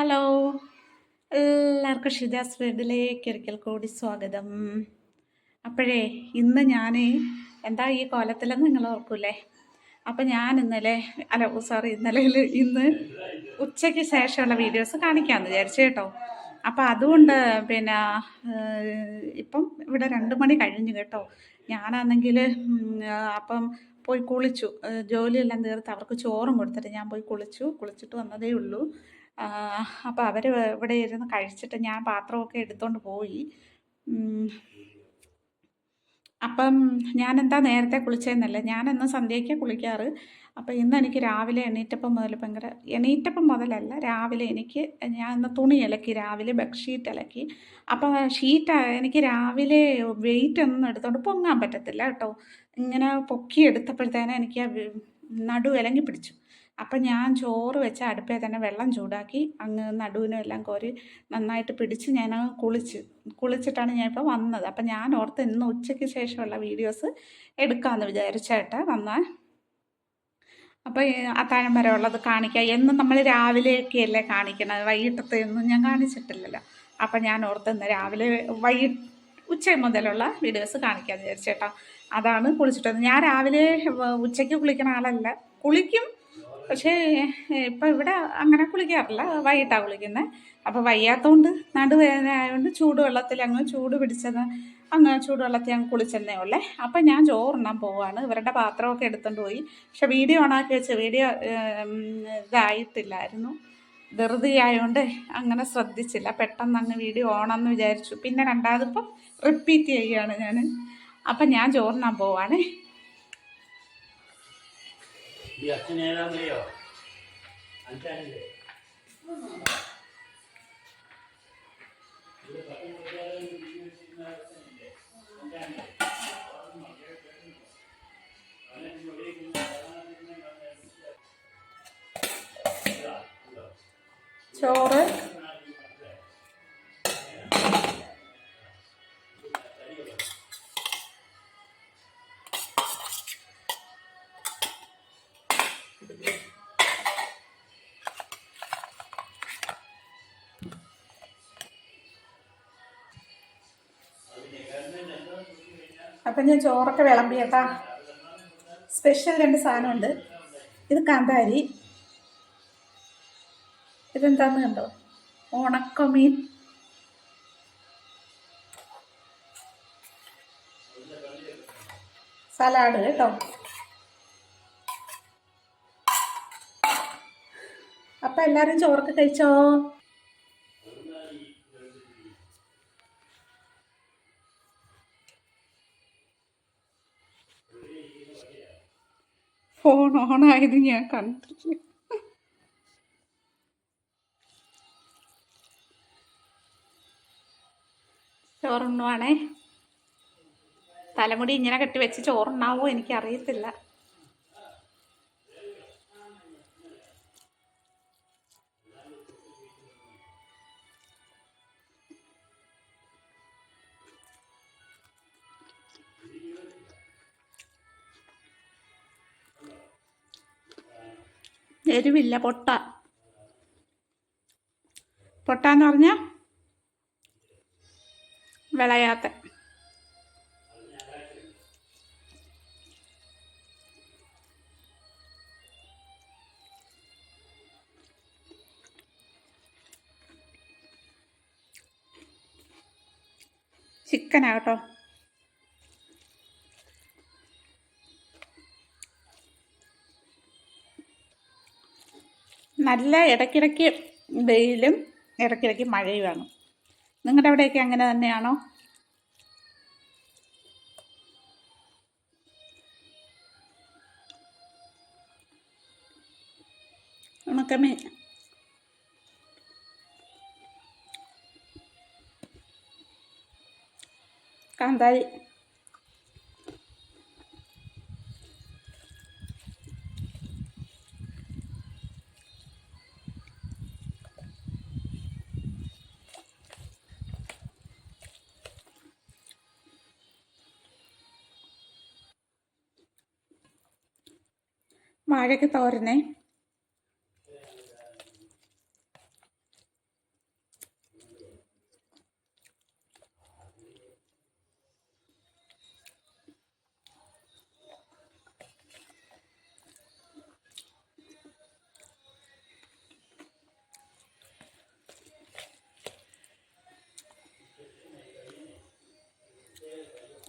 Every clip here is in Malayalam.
ഹലോ. എല്ലാവർക്കും ഷിജാസ് വീട്ടിലേക്ക് ഒരിക്കൽ കൂടി സ്വാഗതം. അപ്പോഴേ ഇന്ന് ഞാൻ എന്താ ഈ കോലത്തിലെന്ന് നിങ്ങൾ ഓർക്കൂലേ? അപ്പം ഞാൻ ഇന്നലെ അല്ല സോറി ഇന്നലെ ഇന്ന് ഉച്ചയ്ക്ക് ശേഷമുള്ള വീഡിയോസ് കാണിക്കാമെന്ന് വിചാരിച്ചു കേട്ടോ. അപ്പം അതുകൊണ്ട് പിന്നെ ഇപ്പം ഇവിടെ രണ്ട് മണി കഴിഞ്ഞു കേട്ടോ. ഞാനാണെങ്കിൽ അപ്പം പോയി കുളിച്ചു. ജോലിയെല്ലാം തീർത്ത് അവർക്ക് ചോറും കൊടുത്തിട്ട് ഞാൻ പോയി കുളിച്ചു. കുളിച്ചിട്ട് വന്നതേ ഉള്ളൂ. അപ്പോൾ അവർ ഇവിടെ ഇരുന്ന് കഴിച്ചിട്ട് ഞാൻ പാത്രമൊക്കെ എടുത്തുകൊണ്ട് പോയി. അപ്പം ഞാൻ എന്താ നേരത്തെ കുളിച്ചതെന്നല്ല ഞാനെന്ന് സന്ധ്യയ്ക്ക് കുളിക്കാറ്. അപ്പോൾ ഇന്ന് എനിക്ക് രാവിലെ എണീറ്റപ്പം മുതൽ ഭയങ്കര എണീറ്റപ്പം മുതലല്ല രാവിലെ എനിക്ക് ഞാൻ ഇന്ന് തുണി ഇലക്കി രാവിലെ ബെഡ്ഷീറ്റ് ഇലക്കി അപ്പോൾ ഷീറ്റ് എനിക്ക് രാവിലെ വെയിറ്റ് ഒന്നും എടുത്തുകൊണ്ട് പൊങ്ങാൻ പറ്റത്തില്ല കേട്ടോ. ഇങ്ങനെ പൊക്കി എടുത്തപ്പോഴത്തേനും എനിക്ക് നടു ഇലങ്ങി പിടിച്ചു. അപ്പം ഞാൻ ചോറ് വെച്ച അടുപ്പേ തന്നെ വെള്ളം ചൂടാക്കി അങ്ങ് നടുവിനും എല്ലാം കോരി നന്നായിട്ട് പിടിച്ച് ഞാൻ അങ്ങ് കുളിച്ച്. കുളിച്ചിട്ടാണ് ഞാൻ ഇപ്പോൾ വന്നത്. അപ്പം ഞാൻ ഓർത്ത് ഇന്ന് ഉച്ചയ്ക്ക് ശേഷമുള്ള വീഡിയോസ് എടുക്കാമെന്ന് വിചാരിച്ചേട്ടാ വന്നാൽ അപ്പോൾ അത്താഴം വരെ ഉള്ളത് കാണിക്കുക എന്നും നമ്മൾ രാവിലെയൊക്കെയല്ലേ കാണിക്കണത്? വൈകിട്ടത്തെ ഒന്നും ഞാൻ കാണിച്ചിട്ടില്ലല്ലോ. അപ്പം ഞാൻ ഓർത്ത് ഇന്ന് രാവിലെ വൈ ഉച്ച മുതലുള്ള വീഡിയോസ് കാണിക്കാമെന്ന് വിചാരിച്ചേട്ടാ അതാണ് കുളിച്ചിട്ടത്. ഞാൻ രാവിലെ ഉച്ചയ്ക്ക് കുളിക്കുന്ന ആളല്ല. കുളിക്കും പക്ഷേ ഇപ്പം ഇവിടെ അങ്ങനെ കുളിക്കാറില്ല. വൈകിട്ടാണ് കുളിക്കുന്നത് അപ്പോൾ വയ്യാത്തതുകൊണ്ട് നടുവേദന ആയതുകൊണ്ട് ചൂടുവെള്ളത്തിൽ അങ്ങ് ചൂട് പിടിച്ചത് അങ്ങ് ചൂടുവെള്ളത്തിൽ അങ്ങ് കുളിച്ചെന്നേ ഉള്ളേ. അപ്പം ഞാൻ ചോറുണ്ണാൻ പോവാണ്. ഇവരുടെ പാത്രമൊക്കെ എടുത്തുകൊണ്ട് പോയി. പക്ഷെ വീഡിയോ ഓണാക്കി വെച്ച് വീഡിയോ ഇതായിട്ടില്ലായിരുന്നു. ധൃതി ആയതുകൊണ്ട് അങ്ങനെ ശ്രദ്ധിച്ചില്ല. പെട്ടെന്ന് അങ്ങ് വീഡിയോ ഓണമെന്ന് വിചാരിച്ചു. പിന്നെ രണ്ടാമതിപ്പം റിപ്പീറ്റ് ചെയ്യുകയാണ് ഞാൻ അപ്പം ഞാൻ ചോറിനാൻ പോവാണ്. ഈ അച്ഛൻ ഏതാണെന്നറിയോ അഞ്ചാണില്ലേ ചോറ്? അപ്പം ഞാൻ ചോറൊക്കെ വിളമ്പിയേട്ടാ സ്പെഷ്യൽ രണ്ട് സാധനമുണ്ട്. ഇത് കാന്താരി. ഇതെന്താന്ന് കണ്ടോ? ഉണക്കമീൻ. സലാഡ് കേട്ടോ. അപ്പം എല്ലാവരും ചോറൊക്കെ കഴിച്ചോ? ഓണായത് ഞാൻ കണ്ടില്ല ചോറുണ്ണുവാണേ. തലമുടി ഇങ്ങനെ കെട്ടി വെച്ച് ചോറുണ്ണാവോ എനിക്കറിയത്തില്ല. എരിവില്ല പൊട്ട. പൊട്ട പൊട്ടാന്ന് പറഞ്ഞാൽ വിളയാത്ത. ചിക്കനാ നല്ല ഇടയ്ക്കിടയ്ക്ക് വെയിലും ഇടയ്ക്കിടയ്ക്ക് മഴയുമാണ് നിങ്ങളുടെ അവിടെയൊക്കെ അങ്ങനെ തന്നെയാണോ? ഉണക്കമീൻ. കാന്താരി. വാഴയ്ക്ക് തോരനെ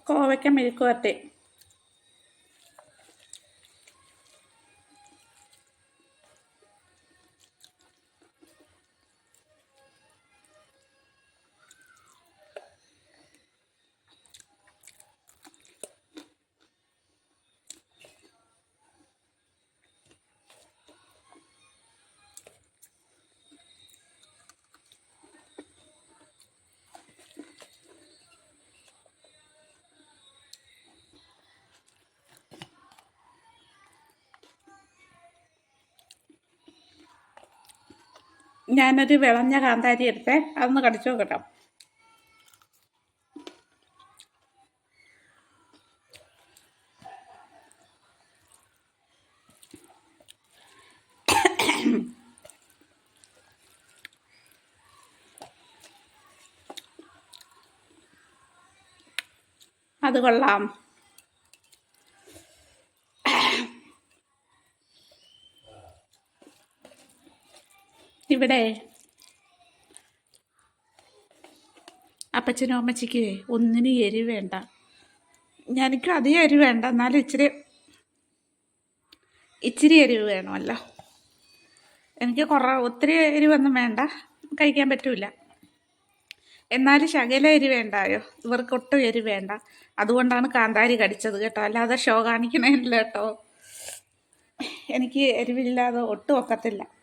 കോവയ്ക്ക മെഴുക്കുവരട്ടി. ഞാനൊരു വിളഞ്ഞ കാന്താരി എടുത്തേ. അതൊന്ന് കടിച്ചു നോക്കട്ടോ. അത് കൊള്ളാം. ഇവിടെ. അപ്പച്ചനും അമ്മച്ചിക്ക് ഒന്നിനും എരി വേണ്ട. എനിക്കും അധികം എരി വേണ്ട. എന്നാലും ഇച്ചിരി ഇച്ചിരി എരിവ് വേണമല്ലോ. എനിക്ക് കുറേ ഒത്തിരി എരിവൊന്നും വേണ്ട. കഴിക്കാൻ പറ്റൂല. എന്നാലും ശകല എരി വേണ്ടായോ? ഇവർക്ക് ഒട്ടും എരി വേണ്ട. അതുകൊണ്ടാണ് കാന്താരി കടിച്ചത് കേട്ടോ. അല്ലാതെ ഷോ കാണിക്കണില്ല കേട്ടോ. എനിക്ക് എരിവില്ലാതെ ഒട്ടും ഒക്കത്തില്ല.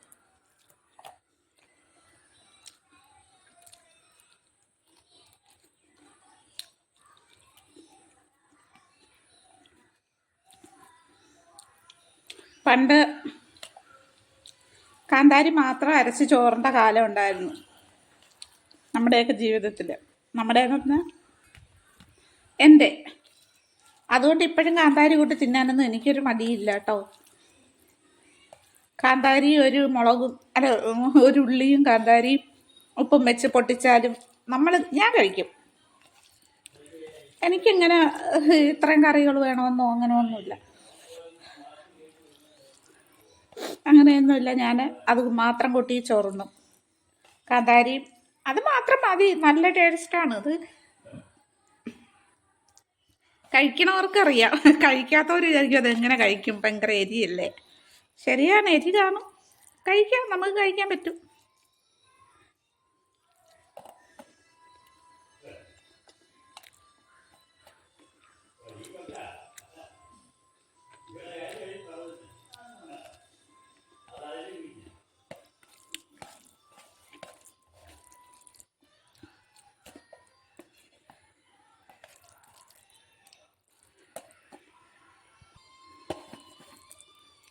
പണ്ട് കാന്താരി മാത്രം അരച്ച് ചോറിന്റെ കാലം ഉണ്ടായിരുന്നു. നമ്മുടെയൊക്കെ ജീവിതത്തിൽ നമ്മുടെ എന്ന് എന്റെ. അതുകൊണ്ട് ഇപ്പോഴും കാന്താരി കൂട്ടി തിന്നാനൊന്നും എനിക്കൊരു മടിയില്ല കേട്ടോ. കാന്താരി ഒരു മുളകും അല്ല ഒരു ഉള്ളിയും കാന്താരിയും ഉപ്പും വെച്ച് പൊട്ടിച്ചാലും നമ്മൾ ഞാൻ കഴിക്കും. എനിക്കിങ്ങനെ ഇത്രയും കറികൾ വേണമെന്നോ അങ്ങനെ ഒന്നുമില്ല അങ്ങനെയൊന്നുമില്ല. ഞാൻ അത് മാത്രം കൊട്ടി ചോറുന്നു കാന്താരിയും അത് മാത്രം മതി. നല്ല ടേസ്റ്റാണ് ഇത് കഴിക്കണവർക്കറിയാം. കഴിക്കാത്തവർ വിചാരിക്കും അതെങ്ങനെ കഴിക്കും. ഭയങ്കര എരിയല്ലേ. ശരിയാണ് എരി കാണും കഴിക്കാം. നമുക്ക് കഴിക്കാൻ പറ്റും.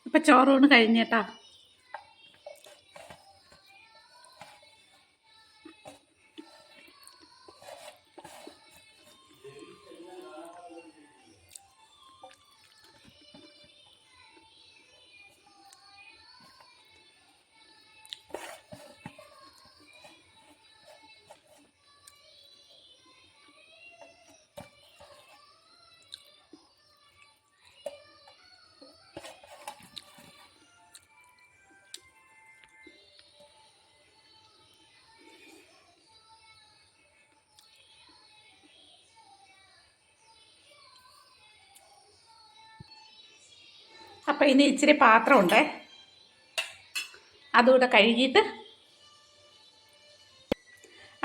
ഇപ്പം ചോറൂണ് കഴിഞ്ഞേട്ടാ. അപ്പം ഇനി ഇച്ചിരി പാത്രമുണ്ടേ. അതുകൂടെ കഴുകിയിട്ട്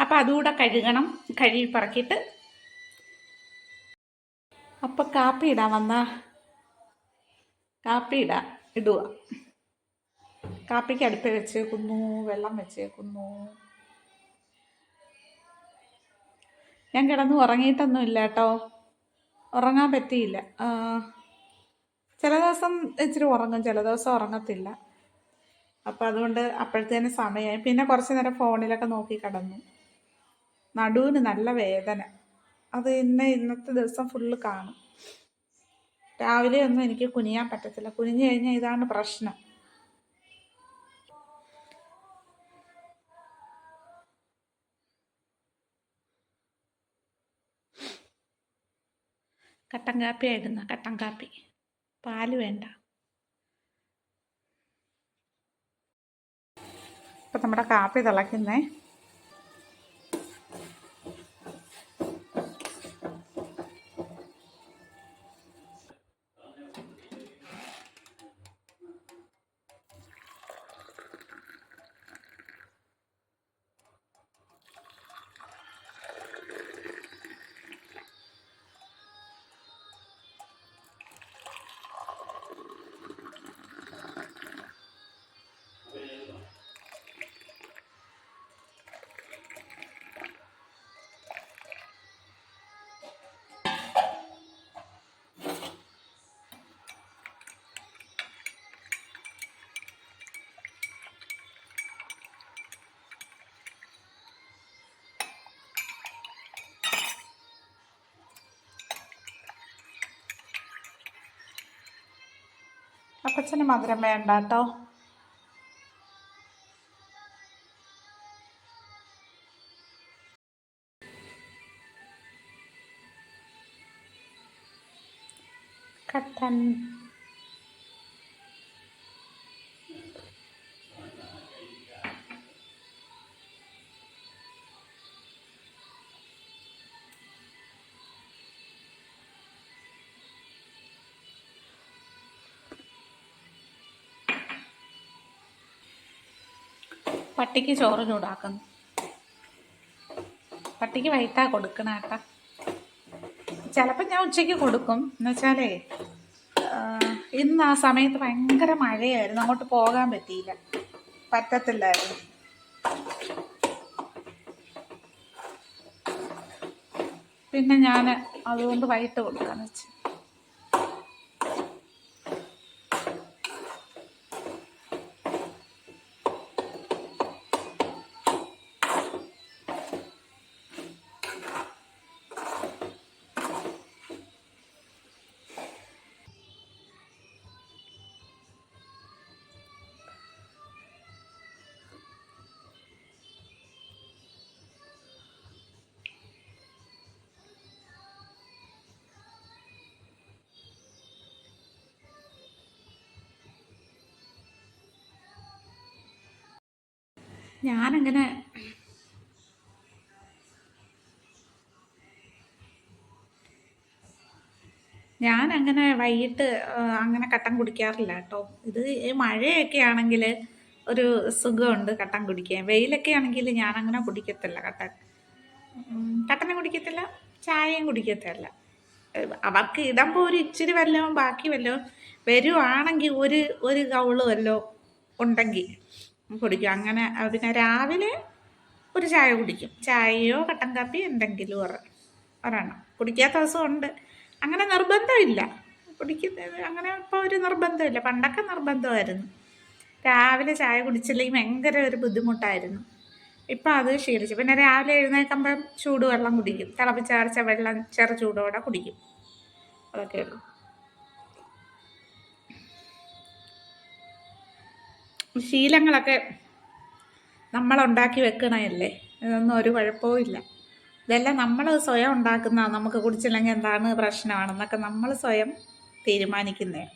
അപ്പം അതുകൂടെ കഴുകണം കഴുകി പറക്കിയിട്ട്. അപ്പം കാപ്പി ഇടാൻ വന്ന കാപ്പി ഇടാം ഇടുക. കാപ്പിക്ക് അടുപ്പ് വെച്ചേക്കുന്നു വെള്ളം വെച്ചേക്കുന്നു. ഞാൻ കിടന്ന് ഉറങ്ങിയിട്ടൊന്നുമില്ല കേട്ടോ. ഉറങ്ങാൻ പറ്റിയില്ല. ചില ദിവസം ഇച്ചിരി ഉറങ്ങും ചില ദിവസം ഉറങ്ങത്തില്ല. അപ്പം അതുകൊണ്ട് അപ്പോഴത്തേന് സമയമായി പിന്നെ കുറച്ച് നേരം ഫോണിലൊക്കെ നോക്കി കിടന്നു. നടുവിന് നല്ല വേദന. അത് ഇന്നെ ഇന്നത്തെ ദിവസം ഫുള്ള് കാണും. രാവിലെ ഒന്നും എനിക്ക് കുനിയാൻ പറ്റത്തില്ല. കുനിഞ്ഞു കഴിഞ്ഞാൽ ഇതാണ് പ്രശ്നം. കട്ടൻ കാപ്പി ആയിരുന്നു കട്ടൻ കാപ്പി. പാൽ വേണ്ട. ഇപ്പം നമ്മുടെ കാപ്പി തിളയ്ക്കുന്നേ. അപ്പച്ചന് മധുരം വേണ്ട കേട്ടോ കട്ടൻ പട്ടിക്ക് ചോറ് ചൂടാക്കുന്നു. പട്ടിക്ക് വൈകിട്ടാ കൊടുക്കണ കേട്ടാ. ചിലപ്പോൾ ഞാൻ ഉച്ചയ്ക്ക് കൊടുക്കും. എന്നുവെച്ചാലേ ഇന്ന് ആ സമയത്ത് ഭയങ്കര മഴയായിരുന്നു. അങ്ങോട്ട് പോകാൻ പറ്റിയില്ല. പറ്റത്തില്ലായിരുന്നു. പിന്നെ ഞാൻ അതുകൊണ്ട് വൈകിട്ട് കൊടുക്കാന്ന് വെച്ചു. ഞാനങ്ങനെ ഞാനങ്ങനെ വൈകിട്ട് അങ്ങനെ കട്ടൻ കുടിക്കാറില്ല കേട്ടോ. ഇത് മഴയൊക്കെ ആണെങ്കിൽ ഒരു സുഖമുണ്ട് കട്ടൻ കുടിക്കാൻ. വെയിലൊക്കെ ആണെങ്കിൽ ഞാനങ്ങനെ കുടിക്കത്തില്ല കട്ടൻ. കട്ടനും കുടിക്കത്തില്ല ചായയും കുടിക്കത്തില്ല. അവർക്ക് ഇടുമ്പോൾ ഒരു ഇച്ചിരി വല്ലതും ബാക്കി വല്ലതും വരുവാണെങ്കിൽ ഒരു ഒരു കൗൾ വല്ലതും ഉണ്ടെങ്കിൽ കുടിക്കും. അങ്ങനെ പിന്നെ രാവിലെ ഒരു ചായ കുടിക്കും. ചായയോ കട്ടൻ കാപ്പി എന്തെങ്കിലും ഒറ ഒരെണ്ണം. കുടിക്കാത്ത ദിവസമുണ്ട്. അങ്ങനെ നിർബന്ധമില്ല. കുടിക്കുന്നത് അങ്ങനെ ഇപ്പോൾ ഒരു നിർബന്ധമില്ല. പണ്ടൊക്കെ നിർബന്ധമായിരുന്നു. രാവിലെ ചായ കുടിച്ചില്ലെങ്കിൽ ഭയങ്കര ഒരു ബുദ്ധിമുട്ടായിരുന്നു. ഇപ്പം അത് ശീലിച്ചു. പിന്നെ രാവിലെ എഴുന്നേൽക്കുമ്പം ചൂടുവെള്ളം കുടിക്കും. തിളപ്പിച്ചാർച്ച വെള്ളം ചെറു ചൂടോടെ കുടിക്കും. അതൊക്കെ ഉള്ളൂ ശീലങ്ങളൊക്കെ നമ്മളുണ്ടാക്കി വെക്കണയല്ലേ? ഇതൊന്നും ഒരു കുഴപ്പവും ഇല്ല. ഇതെല്ലാം നമ്മൾ സ്വയം ഉണ്ടാക്കുന്ന നമുക്ക് കുടിച്ചില്ലെങ്കിൽ എന്താണ് പ്രശ്നമാണെന്നൊക്കെ നമ്മൾ സ്വയം തീരുമാനിക്കുന്നേ.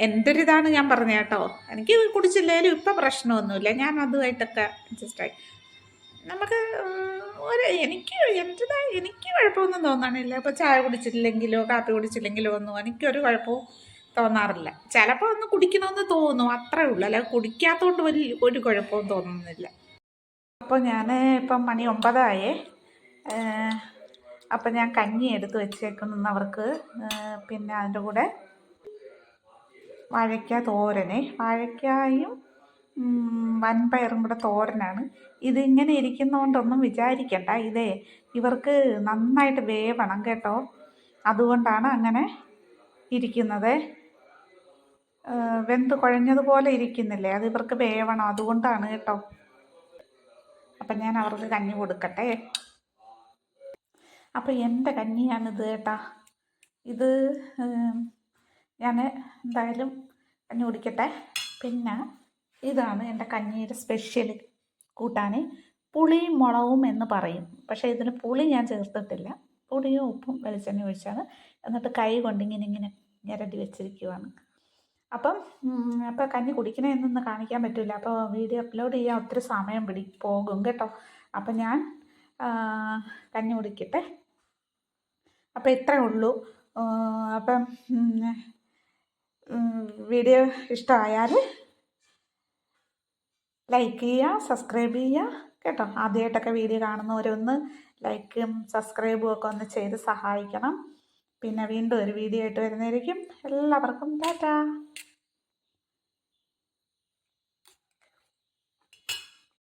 എന്റെ ഞാൻ പറഞ്ഞത് കേട്ടോ. എനിക്ക് കുടിച്ചില്ലേലും ഇപ്പം പ്രശ്നമൊന്നുമില്ല. ഞാൻ അതുമായിട്ടൊക്കെ അഡ്ജസ്റ്റായി നമുക്ക് ഒരു എനിക്ക് എന്റെതായി എനിക്ക് കുഴപ്പമൊന്നും തോന്നാനില്ല ഇപ്പോൾ ചായ കുടിച്ചില്ലെങ്കിലോ കാപ്പി കുടിച്ചില്ലെങ്കിലോ ഒന്നും. എനിക്കൊരു കുഴപ്പവും തോന്നാറില്ല. ചിലപ്പോൾ ഒന്ന് കുടിക്കണമെന്ന് തോന്നും അത്രേ ഉള്ളൂ. അല്ല കുടിക്കാത്തതുകൊണ്ട് വലിയ ഒരു കുഴപ്പവും തോന്നുന്നില്ല. അപ്പോൾ ഞാൻ ഇപ്പം മണി ഒമ്പതായേ. അപ്പം ഞാൻ കഞ്ഞി എടുത്ത് വെച്ചേക്കുന്നവർക്ക് പിന്നെ അതിന്റെ കൂടെ വാഴയ്ക്ക തോരനെ. വാഴയ്ക്കായും വൻപയറും കൂടെ തോരനാണ്. ഇതിങ്ങനെ ഇരിക്കുന്നതുകൊണ്ടൊന്നും വിചാരിക്കണ്ട. ഇതേ ഇവർക്ക് നന്നായിട്ട് വേവണം കേട്ടോ. അതുകൊണ്ടാണ് അങ്ങനെ ഇരിക്കുന്നത്. വെന്ത് കുഴഞ്ഞതുപോലെ ഇരിക്കുന്നില്ലേ? അത് ഇവർക്ക് വേവണം. അതുകൊണ്ടാണ് കേട്ടോ. അപ്പം ഞാൻ അവർക്ക് കഞ്ഞി കൊടുക്കട്ടെ. അപ്പം എന്റെ കഞ്ഞിയാണിത് കേട്ടാ. ഇത് ഞാൻ എന്തായാലും കഞ്ഞി കുടിക്കട്ടെ. പിന്നെ ഇതാണ് എന്റെ കഞ്ഞിയുടെ സ്പെഷ്യൽ കൂട്ടാൻ പുളിയും മുളകും എന്ന് പറയും. പക്ഷേ ഇതിന് പുളി ഞാൻ ചേർത്തിട്ടില്ല. പുളിയും ഉപ്പും വെളിച്ചെണ്ണ ഒഴിച്ചാണ്. എന്നിട്ട് കൈ കൊണ്ട് ഇങ്ങനെ ഇങ്ങനെ ഞരടി വെച്ചിരിക്കുവാണ്. അപ്പം അപ്പം കഞ്ഞി കുടിക്കണമെന്നൊന്നും കാണിക്കാൻ പറ്റില്ല അപ്പോൾ വീഡിയോ അപ്ലോഡ് ചെയ്യാൻ ഒത്തിരി സമയം പിടി പോകും കേട്ടോ. അപ്പം ഞാൻ കഞ്ഞി കുടിക്കട്ടെ. അപ്പോൾ ഇത്രേ ഉള്ളൂ. അപ്പം വീഡിയോ ഇഷ്ടമായാൽ ലൈക്ക് ചെയ്യുക സബ്സ്ക്രൈബ് ചെയ്യുക കേട്ടോ. ആദ്യമായിട്ടൊക്കെ വീഡിയോ കാണുന്നവരൊന്ന് ലൈക്കും സബ്സ്ക്രൈബും ഒക്കെ ഒന്ന് ചെയ്ത് സഹായിക്കണം. പിന്നെ വീണ്ടും ഒരു വീഡിയോ ആയിട്ട് വരുന്നതായിരിക്കും. എല്ലാവർക്കും ടാറ്റാ.